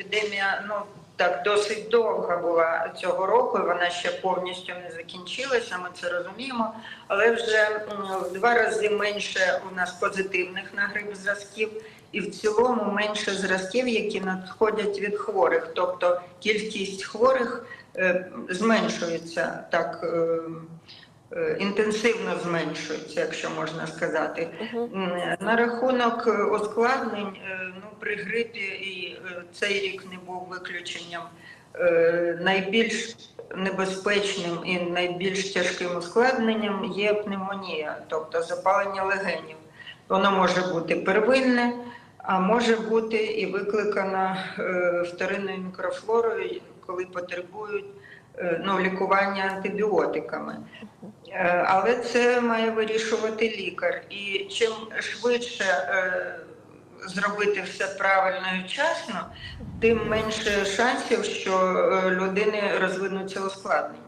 епідемія ну так досить довга була цього року. і Вона ще повністю не закінчилася. Ми це розуміємо. Але вже в два рази менше у нас позитивних на грип зразків, і в цілому менше зразків, які надходять від хворих. Тобто кількість хворих е, зменшується так. е, Інтенсивно зменшується, якщо можна сказати. М, На рахунок е, ускладнень, е, ну при грипі і е, цей рік не був виключенням. Е, Найбільш небезпечним і найбільш тяжким ускладненням є пневмонія, тобто запалення легенів. Воно може бути первинне, а може бути і викликана е, вторинною мікрофлорою, коли потребують е, ну, лікування антибіотиками. Е, Але це має вирішувати лікар. І чим швидше е, зробити все правильно і вчасно, тим менше шансів, що е, людини розвинуться ускладнення.